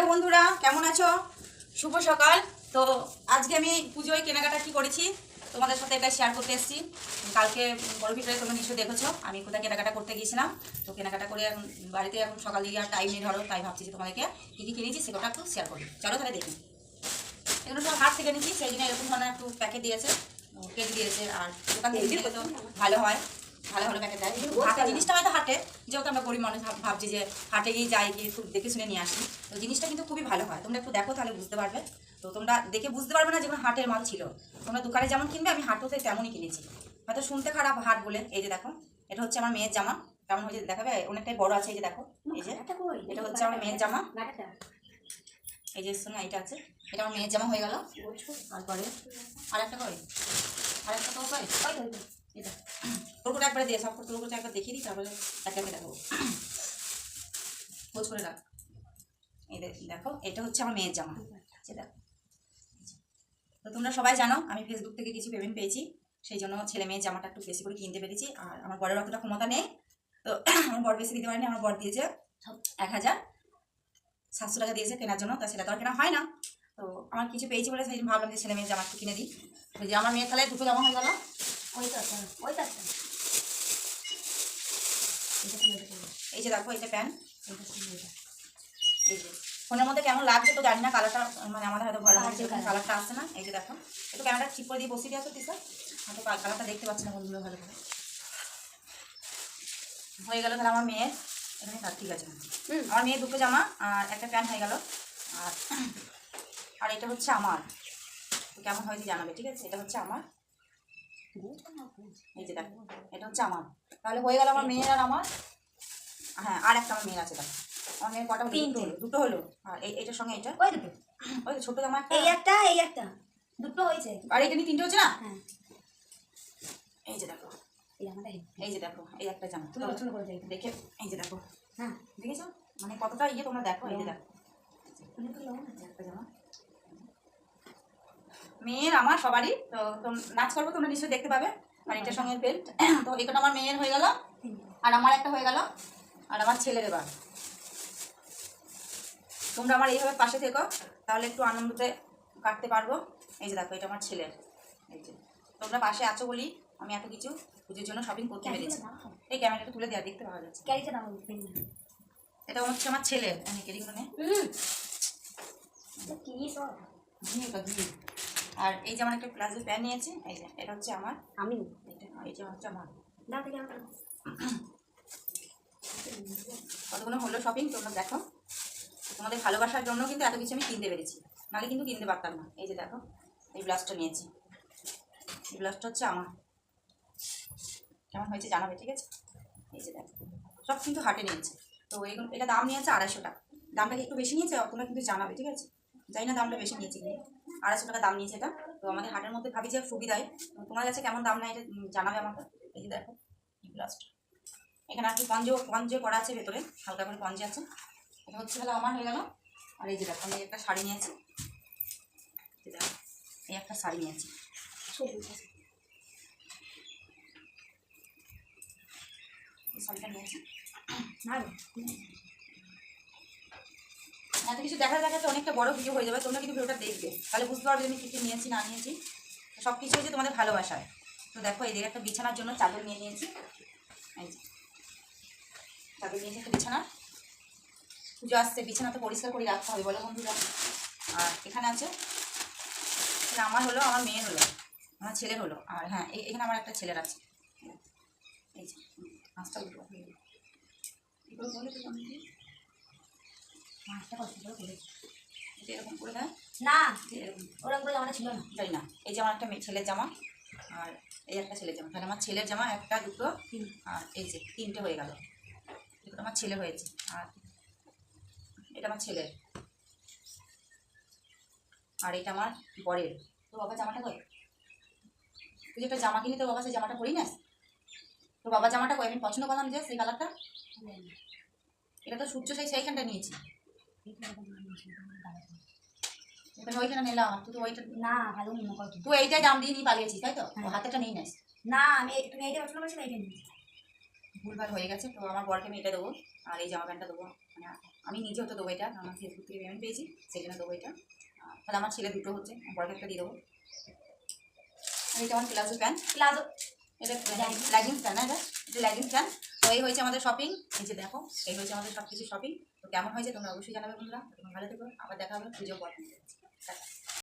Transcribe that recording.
Hello বন্ধুরা কেমন আছো? শুভ সকাল। তো আজকে আমি পুজোয় কেনাকাটা কি করেছি তোমাদের সাথে এটা শেয়ার করতে এসেছি। কালকে বড় ভিতরে তোমরা নিশ্চয়ই দেখেছ আমি কোথায় কেনাকাটা করতে গিয়েছিলাম। তো কেনাকাটা করে এখন বাড়িতে এখন সকাল দিকে আর টাইম নেই ধরো তাই ভাবছি যে তোমাদেরকে কী কী কিনেছি সেটা একটু শেয়ার করি। চলো তাহলে দেখি। এগুলো সব হাট থেকে নিয়েছি সেই জন্য এরকম ধরনের একটু প্যাকেট দিয়েছে কেক দিয়েছে আর দোকান থেকে তো ভালো হয়। ভালো ভালো প্যাকেট দেয়? হাটে জিনিসটা হয়তো হাটে যেহেতু আমরা গরিব মানুষ ভাবছি যে হাটে গিয়ে যাই গিয়ে একটু দেখে শুনে নিয়ে আসি। তো জিনিসটা কিন্তু খুবই ভালো হয়। তোমরা একটু দেখো তাহলে বুঝতে পারবে। তো তোমরা দেখে বুঝতে পারবে না যেমন হাটের মাল ছিল। তোমরা দোকানে যেমন কিনবে আমি হাটও থেকে তেমনই কিনেছি। হয়তো শুনতে খারাপ হাট বলে। এই যে দেখো এটা হচ্ছে আমার মেয়ের জামা। কেমন হয়েছে দেখাবে? অনেকটাই বড় আছে এই যে দেখো। এই যে এটা হচ্ছে আমার মেয়ের জামা। এই যে শোনো এটা আছে। এটা আমার মেয়ের জামা হয়ে গেল। তারপরে আর একটা কই? আর একটা কই? এটা করে একবার দিয়ে সব একবার দেখিয়ে দিই, তারপরে একটা একটা দেখাবো। খোঁজ করে রাখ। এই দেখো, এটা হচ্ছে আমার মেয়ের জামা। সেটা তো তোমরা সবাই জানো, আমি ফেসবুক থেকে কিছু পেমেন্ট পেয়েছি, সেই জন্য ছেলে মেয়ের জামাটা একটু বেশি করে কিনতে পেরেছি, আর আমার বরের অতটা ক্ষমতা নেই। তো আমার বর বেশি দিতে পারিনি, আমার বর দিয়েছে এক হাজার। সাতশো টাকা দিয়েছে কেনার জন্য, তা সেটা তো আর কেনা হয় না। তো আমার কিছু পেয়েছি বলে সেই ভাবলাম যে ছেলে মেয়ের জামা একটু কিনে দিই। যে আমার মেয়ের তাহলে দুটো জামা হয়ে গেল। এই যে দেখো এটা এই যে। ফোনের মধ্যে কেমন লাগছে তো জানি না কালারটা মানে আমাদের হয়তো ভালো লাগছে কালারটা আসছে না। এই যে দেখো একটু ক্যামেরা ঠিক করে দিয়ে বসিয়ে দিয়ে আসো তিসা হয়তো কালারটা দেখতে পাচ্ছি না বন্ধুরা ভালো করে। হয়ে গেল তাহলে আমার মেয়ের এখানে থাক, ঠিক আছে। আমার মেয়ের দুটো জামা আর একটা প্যান্ট হয়ে গেল। আর আর এটা হচ্ছে আমার। কেমন হয়েছে জানাবে ঠিক আছে? এটা হচ্ছে আমার। এই যে দেখো এটা হচ্ছে আমার। তাহলে হয়ে গেল আমার মেয়ের আর আমার হ্যাঁ আর একটা আমার মেয়ের আছে দেখো। আমার মেয়ের কটা হলো? দুটো হলো আর এই এটার সঙ্গে এটা ওই দুটো। ওই যে ছোট জামা এই একটা এই একটা। দুটো হয়েছে। আর এটা নিয়ে তিনটে হচ্ছে না? হ্যাঁ। এই যে দেখো। এই যে দেখো এই একটা জামা। তুমি পছন্দ করে দেখে। এই যে দেখো। হ্যাঁ। দেখেছ? মানে কতটা ইয়ে তোমরা দেখো এই যে দেখো। একটা জামা। মেয়ের আমার সবারই তো নাচ করব তোমরা নিশ্চয়ই দেখতে পাবে আর এটার সঙ্গে বেল্ট তো এটা আমার মেয়ের হয়ে গেল আর আমার একটা হয়ে গেল আর আমার ছেলের এবার। তোমরা আমার এইভাবে পাশে থেকো তাহলে একটু আনন্দতে কাটতে পারব। এই যে দেখো এটা আমার ছেলের। এই যে তোমরা পাশে আছো বলি আমি এত কিছু পুজোর জন্য শপিং করতে পেরেছি। এই ক্যামেরাটা তুলে দেওয়া দেখতে পাওয়া যাচ্ছে। এটা হচ্ছে আমার ছেলের। আমি কেরিং মানে ঘি ঘি। আর এই যে আমার একটা প্লাজো প্যান্ট নিয়েছি এই যে এটা হচ্ছে আমার আমি এটা এই যে হচ্ছে আমার। কতগুলো হলো শপিং তোমরা দেখো। তোমাদের ভালোবাসার জন্য কিন্তু এত কিছু আমি কিনতে পেরেছি। নাহলে কিন্তু কিনতে পারতাম না। এই যে দেখো এই ব্লাউজটা নিয়েছি। এই ব্লাউজটা হচ্ছে আমার। কেমন হয়েছে জানাবে ঠিক আছে? এই যে দেখো সব কিন্তু হাটে নিয়েছে। তো এগুলো এটা দাম নিয়েছে আড়াইশো টাকা। দামটা একটু বেশি নিয়েছে? তোমরা কিন্তু জানাবে ঠিক আছে? জানি না দামটা বেশি নিয়েছে কিনা। আড়াইশো টাকা দাম নিয়েছে এটা। তো আমাদের হাটের মধ্যে ভাবি যে সুবিধায়। তোমার কাছে কেমন দাম নেয় এটা জানাবে আমাকে? এই যে দেখো ব্লাউজটা এখানে আর কি পঞ্জ পঞ্জে করা আছে ভেতরে হালকা করে পঞ্জে আছে। এটা হচ্ছে তাহলে আমার হয়ে গেল। আর এই যে দেখো আমি একটা শাড়ি নিয়েছি। এই একটা শাড়ি নিয়েছি। শাড়িটা নিয়েছি। না এত কিছু দেখা দেখাতে অনেকটা বড় ভিডিও হয়ে যাবে, তোমরা কিন্তু ভিডিওটা দেখবে। তাহলে বুঝতে পারবে আমি কী নিয়েছি, না নিয়েছি। সব কিছু হয়েছে তোমাদের ভালোবাসায়। তো দেখো এই দিকে একটা বিছানার জন্য চাদর নিয়ে নিয়েছি। চাদর নিয়েছি একটা বিছানা। পুজো আসছে, বিছানা তো পরিষ্কার করে রাখতে হবে, বলো বন্ধুরা। আর এখানে আছে আমার হলো, আমার মেয়ের হলো, আমার ছেলের হলো। আর হ্যাঁ এখানে আমার একটা ছেলের আছে। এই যে পাঁচটা উঠবো এগুলো বলে দিলাম কি? মাছটা কষ্ট করে করেছি এটা এরকম করে দেয়? না ওরকম করে জামাটা ছিল না। জানি না। এই যে আমার একটা মেয়ে- ছেলের জামা আর এই একটা ছেলের জামা। তাহলে আমার ছেলের জামা একটা দুটো তিন। আর এই যে তিনটে হয়ে গেল। এটা আমার ছেলে হয়েছে আর এটা আমার ছেলের। আর এটা আমার বরের। তো বাবা জামাটা তুই একটা জামা কিনি তো বাবা সেই জামাটা পরি না তো বাবা জামাটা আমি পছন্দ করলাম যে সেই কালারটা। এটা তো সূর্য সেই সেইখানটা নিয়েছি। ওইখানে নিলাম তুই তো ওইটা না ভালো মনে করো তুই এইটাই দাম দিয়ে নিয়ে পালিয়েছিস তাই তো? হ্যাঁ। হাতেটা নিয়ে নিস। না আমি তুমি এইটা করেছ না এইটা নিয়ে ভুলভাল হয়ে গেছে তো আমার বরকে আমি এটা দেবো আর এই জামা প্যান্টটা দেবো। মানে আমি নিজেও তো দেবো এটা আমার ফেসবুক থেকে পেমেন্ট পেয়েছি সেই জন্য দেবো এটা। তাহলে আমার ছেলে দুটো হচ্ছে বড় একটা দিয়ে দেবো। আর এটা আমার প্লাজো প্যান্ট প্লাজো। এটা লেগিংস প্যান্ট না এটা? এটা লেগিংস প্যান্ট এই হয়েছে আমাদের শপিং এই যে দেখো, এই হয়েছে আমাদের সব কিছু শপিং তো কেমন হয়েছে তোমরা অবশ্যই জানাবে বন্ধুরা। ভালো থেকো। আবার দেখা হবে পুজো পর